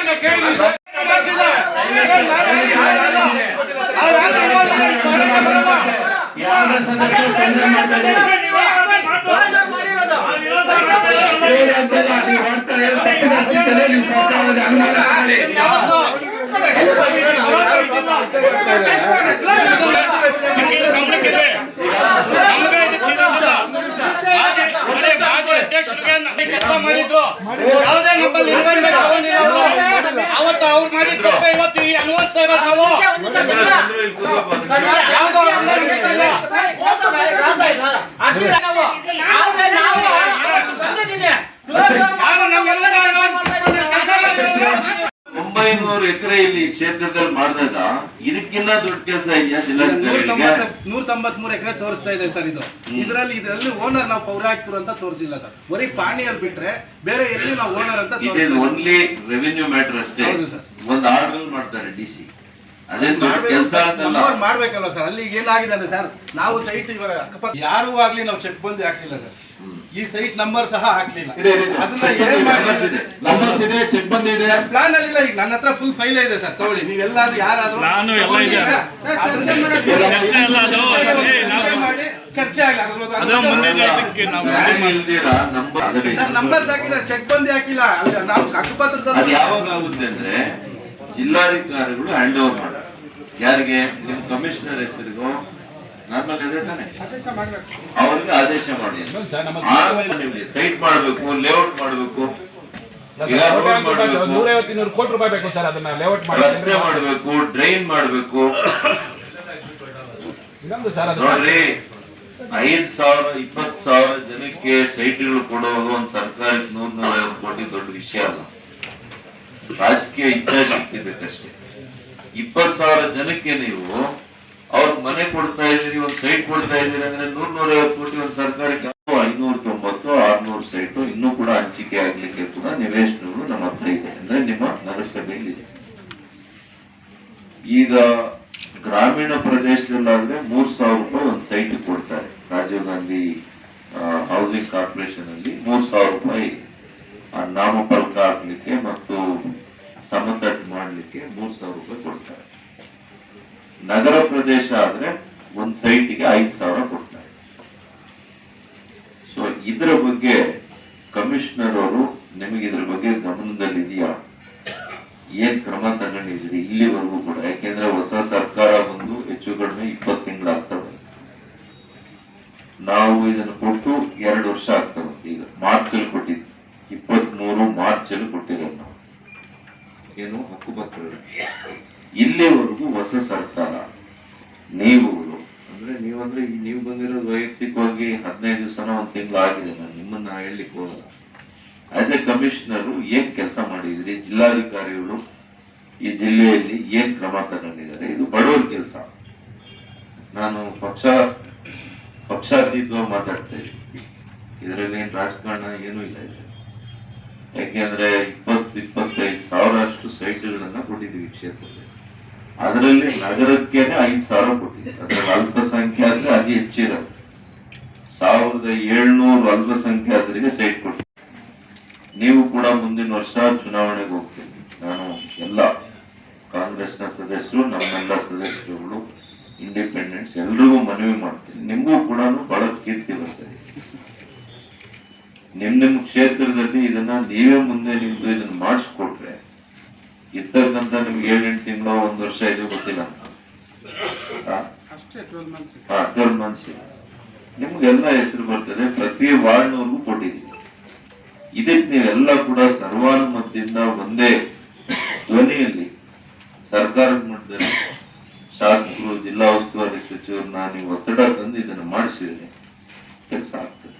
ಅಧ್ಯಕ್ಷರಿಗೆ ಕೆಲಸ ಮಾಡಿದ್ರು ಯಾವುದೇ ನಮ್ಮಲ್ಲಿ ಮಾಡಿದ ತಪ್ಪೆ ಇವತ್ತು ಈ ಅನುಭವಿಸ್ತಾ ಇರೋದು ನಾವು. ಯಾವುದೋ ಇರ್ತಿಲ್ಲ. ಯಾರು ನಮ್ಮೆಲ್ಲ ಕೆಲಸ ಮಾಡಿದ್ರು ಒಂಬೈನೂರು ಎಕರೆ ಇಲ್ಲಿ ಕ್ಷೇತ್ರದಲ್ಲಿ ಮಾಡಿದಾಗ ಇದಕ್ಕಿಂತ ದೊಡ್ಡ ಕೆಲಸ ಇದೆಯಾ ನೂರ ತೊಂಬತ್ ತೊಂಬತ್ತ ನೂರ ತೊಂಬತ್ಮೂರು ಎಕರೆ ತೋರಿಸ್ತಾ ಇದೆ ಸರ್ ಇದು. ಇದರಲ್ಲಿ ಇದರಲ್ಲಿ ಓನರ್ ನಾವು ಪೌರಾಯುಕ್ತರು ಅಂತ ತೋರಿಸಿಲ್ಲ ಸರ್. ಬರೀ ಪಾಣಿಯಲ್ಲಿ ಬಿಟ್ರೆ ಬೇರೆ ಎಲ್ಲಿ ನಾವು ಓನರ್ ಅಂತ ಇದೇನು ಓನ್ಲಿ ರೆವಿನ್ಯೂ ಮ್ಯಾಟರ್ ಅಷ್ಟೇ? ಹೌದು ಸರ್. ಒಂದ್ ಆರ್ಡರ್ ಮಾಡ್ತಾರೆ ಡಿ ಸಿ. ಅದೇ ದೊಡ್ಡ ಕೆಲಸ ಅಂತಲ್ಲ? ನಮ್ಮವ್ರು ಮಾಡ್ಬೇಕಲ್ವ ಸರ್. ಅಲ್ಲಿ ಏನಾಗಿದೆ ಅಂದ್ರೆ ಸರ್ ನಾವು ಸೈಟ್ ಇವಾಗ ಅಕ್ಕಪಕ್ಕ ಯಾರು ಆಗ್ಲಿ ನಾವು ಚೆಕ್ ಬಂದು ಹಾಕ್ಲಿಲ್ಲ ಸರ್. ಈ ಸೈಟ್ ನಂಬರ್ ಸಹ ಹಾಕ್ಲಿಲ್ಲ. ಇದೆ, ಇದೆ, ಇದೆ. ಅದನ್ನ ಏನ್ Numbers ಇದೆ. ನಂಬರ್ಸ್ ಇದೆ. ಚೆಕ್ ಬಂದಿದೆ ಪ್ಲಾನ್ ಅಲ್ಲಿ ಇಲ್ಲ. ಈಗ ನನ್ನ ಹತ್ರ ಫುಲ್ ಫೈಲ್ ಇದೆ ಸರ್ ತಗೊಳ್ಳಿ. ನೀವೆಲ್ಲಾದ್ರೂ ಯಾರಾದ್ರೂ ನಾನು ಎಲ್ಲ ಇದೆ. ಅದನ್ನ ಚರ್ಚೆ ಎಲ್ಲ ಅದು, ಏ, ನಾವು- ಮಾಡಿ. ಚರ್ಚೆ ಆಗಲ್ಲ ಅದ್ರ ಬಗ್ಗೆ- ಅದು ಮುಂದಿನ ಇದಕ್ಕೆ ನಾವು ಪ್ಲಾನ್ ಇಲ್ದಿರಾ ನಂಬರ್ ಸರ್ ನಂಬರ್ಸ್ ಚೆಕ್ ಬಂದಿ ಹಾಕಿಲ್ಲ. ಅಲ್ಲಿ ನಾವು ಅದು ಯಾವಾಗ ಆಗುತ್ತೆ ಅಂದ್ರೆ ಜಿಲ್ಲಾಧಿಕಾರಿಗಳು ಹ್ಯಾಂಡ್ ಓವರ್ ಮಾಡ ಯಾರಿಗೆ? ನಿಮ್ ಕಮಿಷನರ್ ಹೆಸರಿಗೂ ನಾರ್ಮಲ್ ಅದೇ ತಾನೆ? ಅವ್ರಿಗೆ ಆದೇಶ ಮಾಡಿ. ಆಮೇಲೆ ನಿಮ್ಗೆ ಸೈಟ್ ಮಾಡ್ಬೇಕು ಲೇಔಟ್ ಮಾಡ್ಬೇಕು. ನೂರೈವತ್ತು ಇನ್ನೂರು ಕೋಟಿ ರೂಪಾಯಿ ಬೇಕು ಸರ್ ಅದನ್ನ ಲೇಔಟ್ ಮಾಡಿ. ರಸ್ತೆ ಮಾಡಬೇಕು ಡ್ರೈನ್ ಮಾಡಬೇಕು. ಇನ್ನೊಂದು ಸರ್ ನೋಡ್ರಿ ಐದ್ ಸಾವಿರ ಇಪ್ಪತ್ ಸಾವಿರ ಜನಕ್ಕೆ ಸೈಟ್ಗಳು ಕೊಡೋದು ಒಂದ್ ಸರ್ಕಾರಕ್ಕೆ ನೂರ್ ನೂರ ಐವತ್ತು ಕೋಟಿ ದೊಡ್ಡ ವಿಷಯ ಅಲ್ಲ. ರಾಜಕೀಯ ಇಚ್ಛಾಶಕ್ತಿ ಬೇಕಷ್ಟೇ ಇಪ್ಪತ್ ಸಾವಿರ ಜನಕ್ಕೆ ನೀವು ಅವ್ರ ಮನೆ ಕೊಡ್ತಾ ಇದೀರಿ ಒಂದ್ ಸೈಟ್ ಕೊಡ್ತಾ ಇದೀರಿ ಅಂದ್ರೆ ನೂರ್ ನೂರ ಐವತ್ತು ಕೋಟಿ ಒಂದ್ ಸರ್ಕಾರಕ್ಕೆ ಐನೂರ ತೊಂಬತ್ತು ಆರ್ನೂರು ಸೈಟ್ ಇನ್ನೂ ಕೂಡ ಹಂಚಿಕೆ ಆಗ್ಲಿಕ್ಕೆ ಕೂಡ ನಿವೇಶನಗಳು ನಮ್ಮ ಹತ್ರ ಇದೆ ಅಂದ್ರೆ ನಿಮ್ಮ ನಗರಸಭೆಯಲ್ಲಿ ಇದೆ. ಈಗ ಗ್ರಾಮೀಣ ಪ್ರದೇಶದಲ್ಲಾದ್ರೆ ಮೂರ್ ಸಾವಿರ ರೂಪಾಯಿ ಒಂದು ಸೈಟ್ ಕೊಡ್ತಾರೆ. ರಾಜೀವ್ ಗಾಂಧಿ ಹೌಸಿಂಗ್ ಕಾರ್ಪೊರೇಷನ್ ಅಲ್ಲಿ ಮೂರ್ ಸಾವಿರ ರೂಪಾಯಿ ನಾಮಫಲಕ ಹಾಕ್ಲಿಕ್ಕೆ ಮತ್ತು ಸಮತಟ್ಟು ಮಾಡ್ಲಿಕ್ಕೆ ಮೂರ್ ಸಾವಿರ ರೂಪಾಯಿ ಕೊಡ್ತಾರೆ. ನಗರ ಪ್ರದೇಶ ಆದ್ರೆ ಒಂದ್ ಸೈಟಿಗೆ ಐದು ಸಾವಿರ ಕೊಡ್ತಾರೆ. ಸೊ ಇದರ ಬಗ್ಗೆ ಕಮಿಷನರ್ ಅವರು ನಿಮಗೆ ಇದ್ರ ಬಗ್ಗೆ ಗಮನದಲ್ಲಿದೆಯಾ? ಏನ್ ಕ್ರಮ ತಗೊಂಡಿದ್ರಿ ಇಲ್ಲಿವರೆಗೂ ಕೂಡ? ಯಾಕೆಂದ್ರೆ ಹೊಸ ಸರ್ಕಾರ ಬಂದು ಹೆಚ್ಚು ಕಡಿಮೆ ಇಪ್ಪತ್ತು ತಿಂಗಳಾಗ್ತವೆ. ನಾವು ಇದನ್ನು ಕೊಟ್ಟು ಎರಡು ವರ್ಷ ಆಗ್ತಾ ಈಗ ಮಾರ್ಚ್ ಅಲ್ಲಿ ಕೊಟ್ಟಿದ್ವಿ. ಇಪ್ಪತ್ತ್ ಮೂರು ಮಾರ್ಚ್ ಅಲ್ಲಿ ಕೊಟ್ಟಿರೋದು ನಾವು. ಏನು ಹಕ್ಕುಪತ್ರ ಇಲ್ಲಿವರೆಗೂ ಹೊಸ ಸರ್ಕಾರ ನೀವು ಅಂದ್ರೆ ನೀವಂದ್ರೆ ನೀವು ಬಂದಿರೋದು ವೈಯಕ್ತಿಕವಾಗಿ ಹದಿನೈದು ದಿವಸನ ಒಂದು ತಿಂಗಳು ಆಗಿದೆ, ನಾನು ನಿಮ್ಮನ್ನ ಹೇಳಲಿಕ್ಕೆ ಹೋಗಲ್ಲ. ಆಸ್ ಎ ಕಮಿಷನರು ಏನ್ ಕೆಲಸ ಮಾಡಿದ್ರಿ? ಜಿಲ್ಲಾಧಿಕಾರಿಗಳು ಈ ಜಿಲ್ಲೆಯಲ್ಲಿ ಏನ್ ಕ್ರಮ ತಗೊಂಡಿದ್ದಾರೆ? ಇದು ಬಡವರ ಕೆಲಸ. ನಾನು ಪಕ್ಷ, ಪಕ್ಷಾತೀತವಾಗಿ ಮಾತಾಡ್ತಾ ಇದ್ದೀನಿ. ಇದರಲ್ಲಿ ಏನ್ ರಾಜಕಾರಣ ಏನೂ ಇಲ್ಲ ಇದೆ ಯಾಕೆಂದ್ರೆ ಇಪ್ಪತ್ತು ಇಪ್ಪತ್ತು ಕೊಟ್ಟಿದ್ದೀವಿ ಕ್ಷೇತ್ರದಲ್ಲಿ. ಅದರಲ್ಲಿ ನಗರಕ್ಕೇನೆ ಐದು ಸಾವಿರ ಕೊಟ್ಟಿದ್ವಿ ಅದರಲ್ಲಿ ಅಲ್ಪಸಂಖ್ಯಾತರೆ ಅತಿ ಹೆಚ್ಚಿರೋದು ಸಾವಿರದ ಏಳ್ನೂರು ಅಲ್ಪಸಂಖ್ಯಾತರಿಗೆ ಸೈಟ್ ಕೊಟ್ಟಿದ್ದೀವಿ ನೀವು ಕೂಡ ಮುಂದಿನ ವರ್ಷ ಚುನಾವಣೆಗೆ ಹೋಗ್ತೀನಿ ನಾನು ಎಲ್ಲ ಕಾಂಗ್ರೆಸ್ನ ಸದಸ್ಯರು, ನಮ್ಮೆಲ್ಲ ಸದಸ್ಯರುಗಳು ಇಂಡಿಪೆಂಡೆನ್ಸ್ ಎಲ್ರಿಗೂ ಮನವಿ ಮಾಡ್ತೀನಿ. ನಿಮಗೂ ಕೂಡ ಬಹಳ ಕೀರ್ತಿ ಬರ್ತದೆ. ನಿಮ್ ನಿಮ್ಮ ಕ್ಷೇತ್ರದಲ್ಲಿ ಇದನ್ನ ನೀವೇ ಮುಂದೆ ನಿಮ್ದು ಇದನ್ನ ಮಾಡಿಸ್ಕೊಟ್ರೆ ಇರ್ತಕ್ಕಂಥ ನಿಮ್ಗೆ ಏಳೆಂಟು ತಿಂಗಳು ಒಂದ್ ವರ್ಷ ಇದು ಗೊತ್ತಿಲ್ಲ ಟ್ವೆಲ್ ಮಂತ್ಸ್ ನಿಮ್ಗೆಲ್ಲ ಹೆಸರು ಬರ್ತದೆ ಪ್ರತಿ ವಾರ್ಡ್ನವ್ರಿಗೂ ಕೊಟ್ಟಿದ್ದೀವಿ. ಇದಕ್ಕೆ ನೀವೆಲ್ಲ ಕೂಡ ಸರ್ವಾನುಮತದಿಂದ ಒಂದೇ ಧ್ವನಿಯಲ್ಲಿ ಸರ್ಕಾರದ ಮಟ್ಟದಲ್ಲಿ ಶಾಸಕರು ಜಿಲ್ಲಾ ಉಸ್ತುವಾರಿ ಸಚಿವರನ್ನ ನೀವು ಒತ್ತಡ ತಂದು ಇದನ್ನು ಮಾಡಿಸಿದ್ರೆ ಕೆಲಸ ಆಗ್ತದೆ.